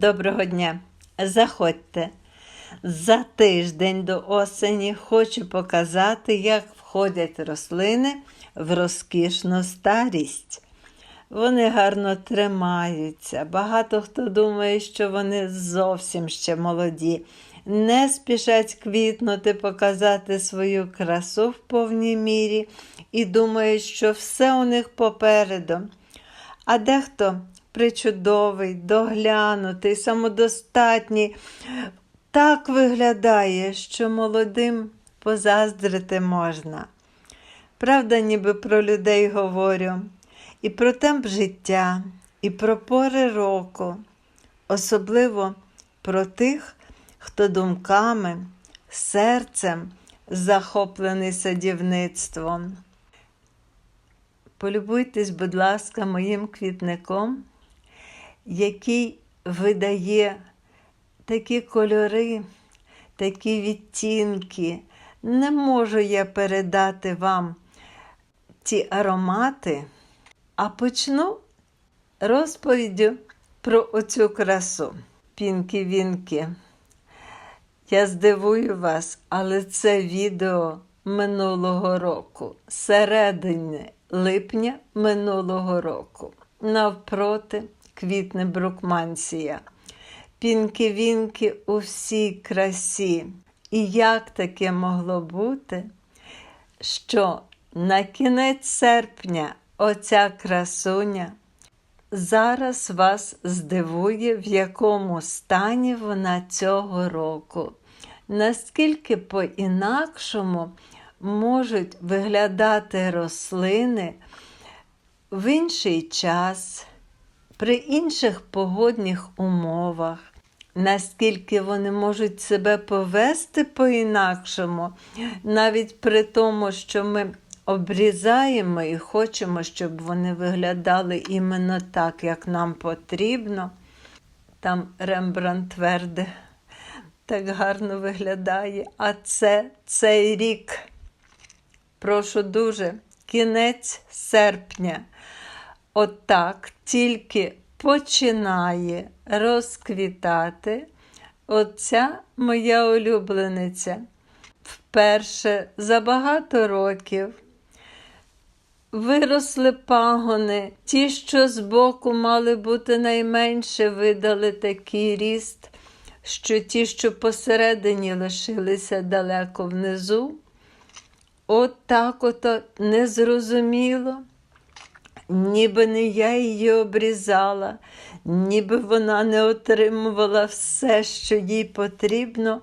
Доброго дня! Заходьте. За тиждень до осені хочу показати, як входять рослини в розкішну старість. Вони гарно тримаються. Багато хто думає, що вони зовсім ще молоді. Не спішать квітнути, показати свою красу в повній мірі і думають, що все у них попереду. А дехто причудовий, доглянутий, самодостатній, так виглядає, що молодим позаздрити можна. Правда, ніби про людей говорю, і про темп життя, і про пори року, особливо про тих, хто думками, серцем захоплений садівництвом. Полюбуйтесь, будь ласка, моїм квітником, який видає такі кольори, такі відтінки. Не можу я передати вам ті аромати, а почну розповіддю про оцю красу. Пінки-вінки. Я здивую вас, але це відео минулого року, середини липня минулого року. Навпроти квітне брукмансія. Пінки-вінки у всій красі. І як таке могло бути, що на кінець серпня оця красуня зараз вас здивує, в якому стані вона цього року. Наскільки по-інакшому можуть виглядати рослини в інший час, при інших погодних умовах, наскільки вони можуть себе повести по-інакшому, навіть при тому, що ми обрізаємо і хочемо, щоб вони виглядали іменно так, як нам потрібно. Там Рембрандт Верде так гарно виглядає. А це цей рік. Прошу дуже, кінець серпня. Отак тільки починає розквітати оця моя улюблениця. Вперше за багато років виросли пагони, ті, що збоку мали бути найменше, видали такий ріст, що ті, що посередині лишилися далеко внизу. От так ото незрозуміло, ніби не я її обрізала, ніби вона не отримувала все, що їй потрібно,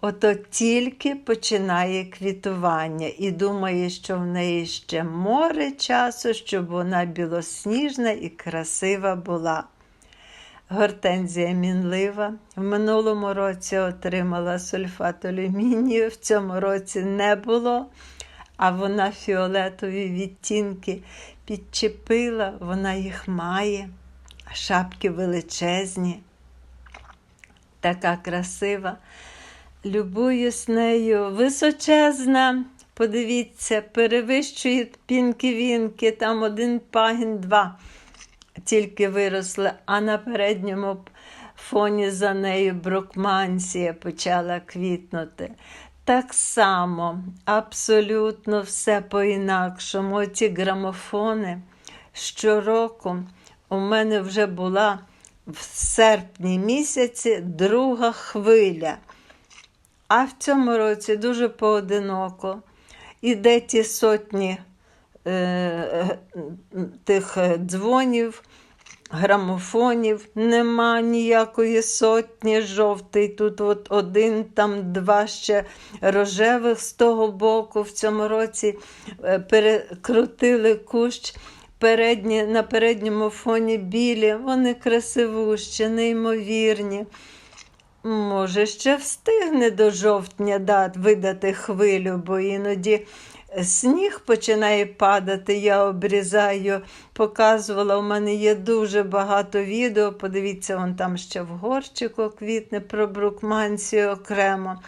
ото тільки починає квітування і думає, що в неї ще море часу, щоб вона білосніжна і красива була. Гортензія мінлива. В минулому році отримала сульфат алюмінію, в цьому році не було, а вона фіолетові відтінки підчепила, вона їх має, а шапки величезні, така красива. Любуюсь нею, височезна. Подивіться, перевищує пінки-вінки, там один пагін, два тільки виросли, а на передньому фоні за нею брукмансія почала квітнути. Так само, абсолютно все по-інакшому. Ці грамофони щороку у мене вже була в серпні місяці друга хвиля. А в цьому році дуже поодиноко. І де ті сотні е, тих дзвонів, грамофонів, нема ніякої сотні жовтий. Тут от один, там два ще рожевих з того боку. В цьому році е, перекрутили кущ. Передні, на передньому фоні білі, вони красивущі, неймовірні. Може, ще встигне до жовтня дат видати хвилю, бо іноді сніг починає падати, я обрізаю, показувала, у мене є дуже багато відео. Подивіться, вон там ще в горчику квітне про брукманцію окремо.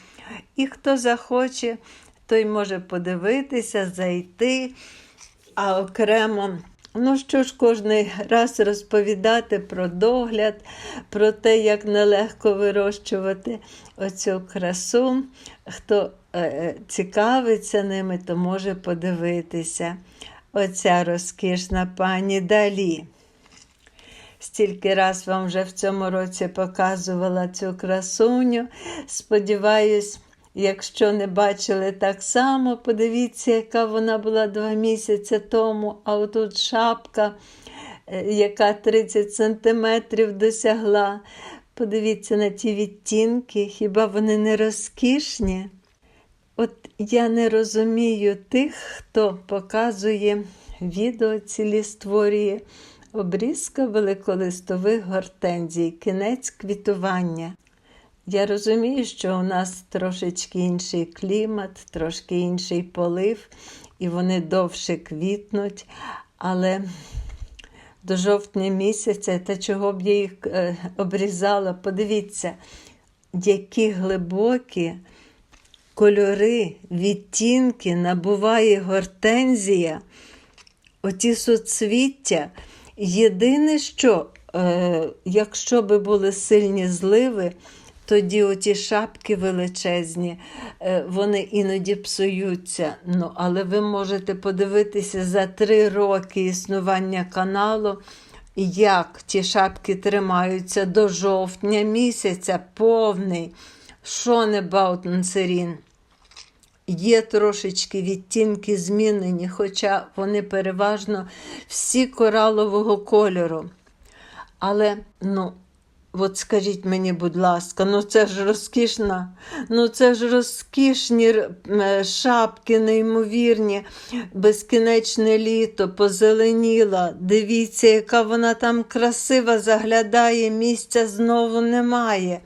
І хто захоче, той може подивитися, зайти, а окремо Ну що ж, кожний раз розповідати про догляд, про те, як нелегко вирощувати оцю красу. Хто е, цікавиться ними, то може подивитися. Оця розкішна пані Далі. Стільки раз вам вже в цьому році показувала цю красуню. Сподіваюсь, якщо не бачили так само, подивіться, яка вона була два місяці тому, а отут шапка, е, яка 30 сантиметрів досягла. Подивіться на ті відтінки, хіба вони не розкішні? От я не розумію тих, хто показує відео цілі створює обрізка великолистових гортензій, кінець квітування. Я розумію, що у нас трошечки інший клімат, трошки інший полив, і вони довше квітнуть, але до жовтня місяця, та чого б я їх е, обрізала, подивіться, які глибокі кольори, відтінки набуває гортензія, оті соцвіття. Єдине, що, е, якщо би були сильні зливи, тоді оті шапки величезні, е, вони іноді псуються. Ну, але ви можете подивитися за три роки існування каналу, як ті шапки тримаються до жовтня місяця, повний. Що не Баутенцерін. Є трошечки відтінки змінені, хоча вони переважно всі коралового кольору. Але, ну, от скажіть мені, будь ласка, ну це ж розкішна, ну це ж розкішні е, шапки, неймовірні, безкінечне літо, позеленіла. Дивіться, яка вона там красива заглядає, місця знову немає.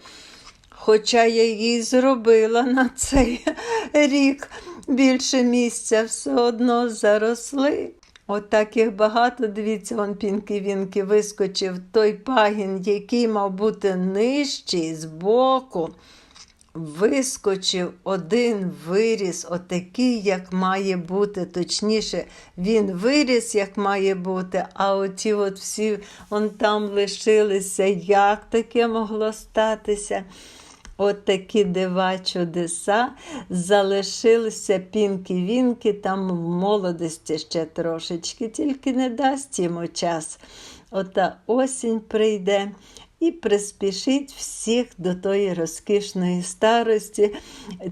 Хоча я їй зробила на цей рік більше місця, все одно заросли. От так їх багато, дивіться, он пінки-вінки вискочив той пагін, який мав бути нижчий збоку. Вискочив один виріс, отакий, як має бути. Точніше, він виріс, як має бути, а оті от всі он там лишилися. Як таке могло статися? От дива чудеса залишилися пінки-вінки, там в молодості ще трошечки, тільки не дасть йому час. Ота осінь прийде і приспішить всіх до тої розкішної старості.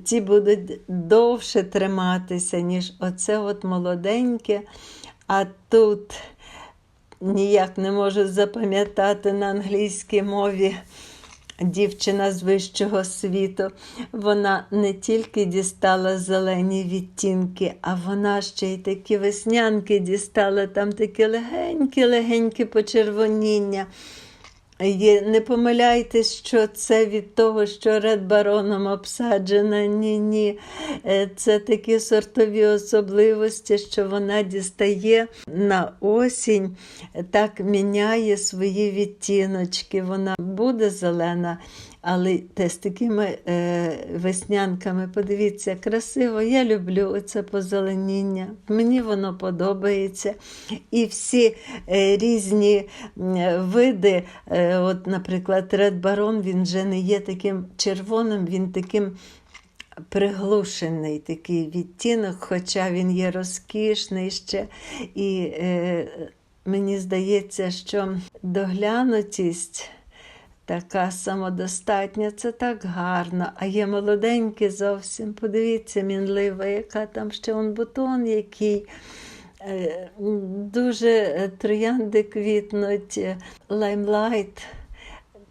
Ті будуть довше триматися, ніж оце от молоденьке. А тут ніяк не можу запам'ятати на англійській мові дівчина з вищого світу, вона не тільки дістала зелені відтінки, а вона ще й такі веснянки дістала, там такі легенькі-легенькі почервоніння. Не помиляйтесь, що це від того, що редбароном обсаджена. Ні, ні. Е, це такі сортові особливості, що вона дістає на осінь, так міняє свої відтіночки. Вона буде зелена, але те з такими е, веснянками, подивіться, красиво. Я люблю це позеленіння. Мені воно подобається. І всі е, різні види, е, от, наприклад, Ред Барон, він вже не є таким червоним, він таким. Приглушений такий відтінок, хоча він є розкішний ще. І е, мені здається, що доглянутість Така самодостатня, це так гарно. А є молоденькі зовсім. Подивіться, мінлива, яка там ще он бутон, який. Е, дуже троянди квітнуть, лаймлайт.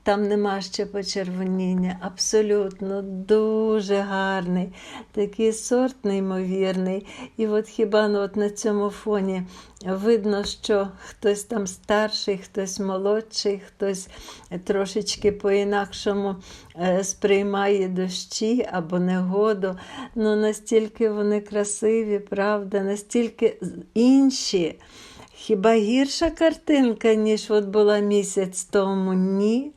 Там нема ще почервоніння. Абсолютно дуже гарний, такий сорт неймовірний. І от хіба ну, от на цьому фоні видно, що хтось там старший, хтось молодший, хтось трошечки по-інакшому е, сприймає дощі або негоду. Ну настільки вони красиві, правда, настільки інші. Хіба гірша картинка, ніж от була місяць тому? Ні.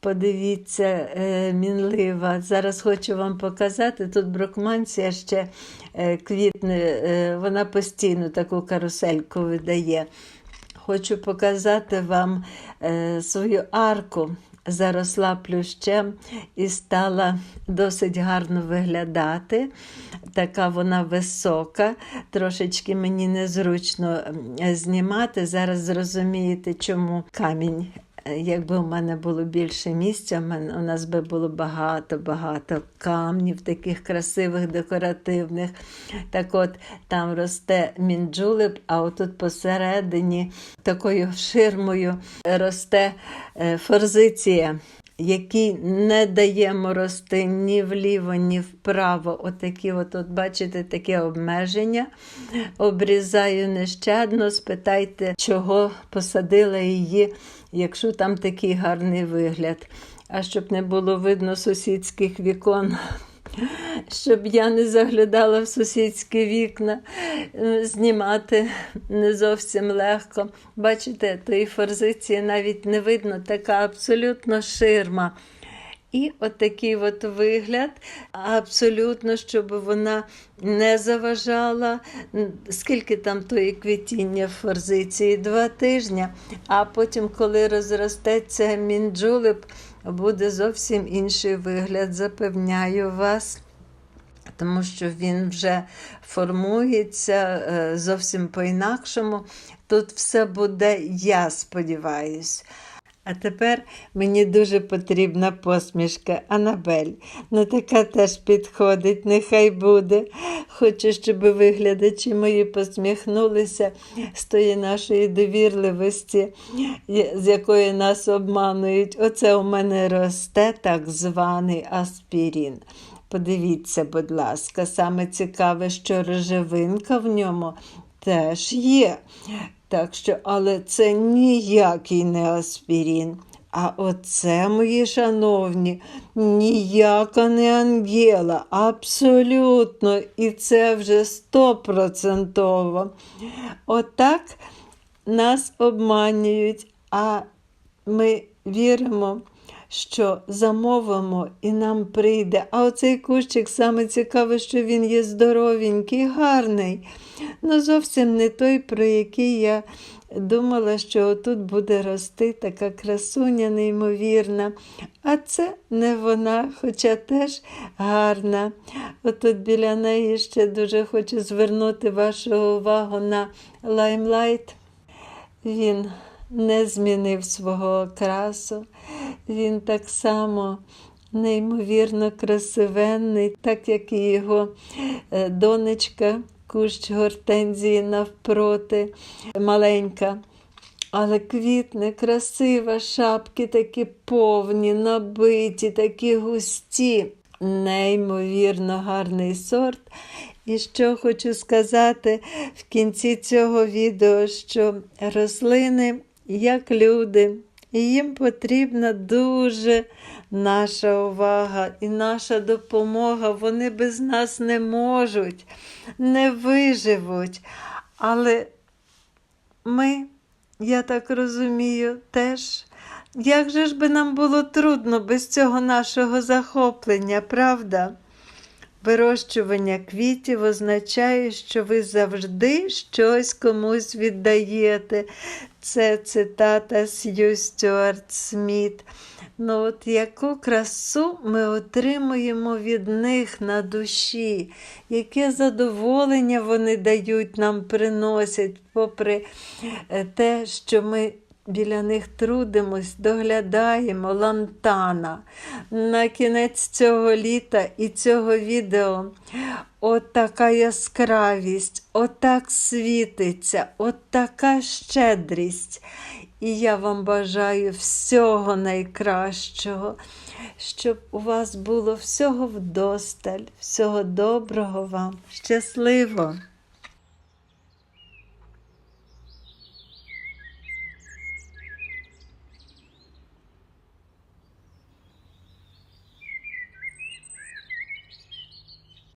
Подивіться, е, мінлива. Зараз хочу вам показати. Тут брокманція ще е, квітне, е, вона постійно таку карусельку видає. хочу показати вам свою арку. Заросла плющем і стала досить гарно виглядати. Така вона висока, трошечки мені незручно знімати. Зараз зрозумієте, чому камінь. Якби у мене було більше місця, у нас би було багато-багато камнів, таких красивих, декоративних. Так от там росте мінджулеп, а отут посередині такою ширмою росте е, форзиція, який не даємо рости ні вліво, ні вправо. Отакі, от, от бачите, таке обмеження. Обрізаю нещадно, спитайте, чого посадила її, якщо там такий гарний вигляд. А щоб не було видно сусідських вікон, щоб я не заглядала в сусідські вікна, е, знімати не зовсім легко. Бачите, тої форзиції навіть не видно, така абсолютно ширма. І отакий от вигляд, абсолютно, щоб вона не заважала. Скільки там тої квітіння в форзиції? Два тижні. А потім, коли розростеться мінджулеп, буде зовсім інший вигляд, запевняю вас. Тому що він вже формується е, зовсім по-інакшому. Тут все буде, я сподіваюсь. А тепер мені дуже потрібна посмішка Анабель. Ну, така теж підходить, нехай буде. Хочу, щоб виглядачі мої посміхнулися з тої нашої довірливості, з якої нас обманують. Оце у мене росте так званий аспірін. Подивіться, будь ласка, саме цікаве, що рожевинка в ньому теж є. Так що, але це ніякий не аспірін. А оце, мої шановні, ніяка не Ангела, абсолютно, і це вже стопроцентово. Отак нас обманюють, а ми віримо, що замовимо і нам прийде. А оцей кущик саме цікаве, що він є здоровенький, гарний. Ну, зовсім не той, про який я думала, що тут буде рости така красуня неймовірна. А це не вона, хоча теж гарна. Отут біля неї ще дуже хочу звернути вашу увагу на лаймлайт. Він не змінив свого окрасу. Він так само неймовірно красивенний, так як і його е, донечка, кущ гортензії навпроти, маленька. Але квітне, красива, шапки такі повні, набиті, такі густі. Неймовірно гарний сорт. І що хочу сказати в кінці цього відео, що рослини, як люди, і їм потрібна дуже наша увага і наша допомога. Вони без нас не можуть, не виживуть. Але ми, я так розумію, теж. Як же ж би нам було трудно без цього нашого захоплення, правда? Вирощування квітів означає, що ви завжди щось комусь віддаєте. Це цитата Сью Стюарт Сміт. Ну, от яку красу ми отримуємо від них на душі, яке задоволення вони дають нам, приносять, попри е, те, що ми біля них трудимось, доглядаємо лантана. На кінець цього літа і цього відео от така яскравість, отак світиться, от така щедрість. І я вам бажаю всього найкращого, щоб у вас було всього вдосталь, всього доброго вам, щасливо!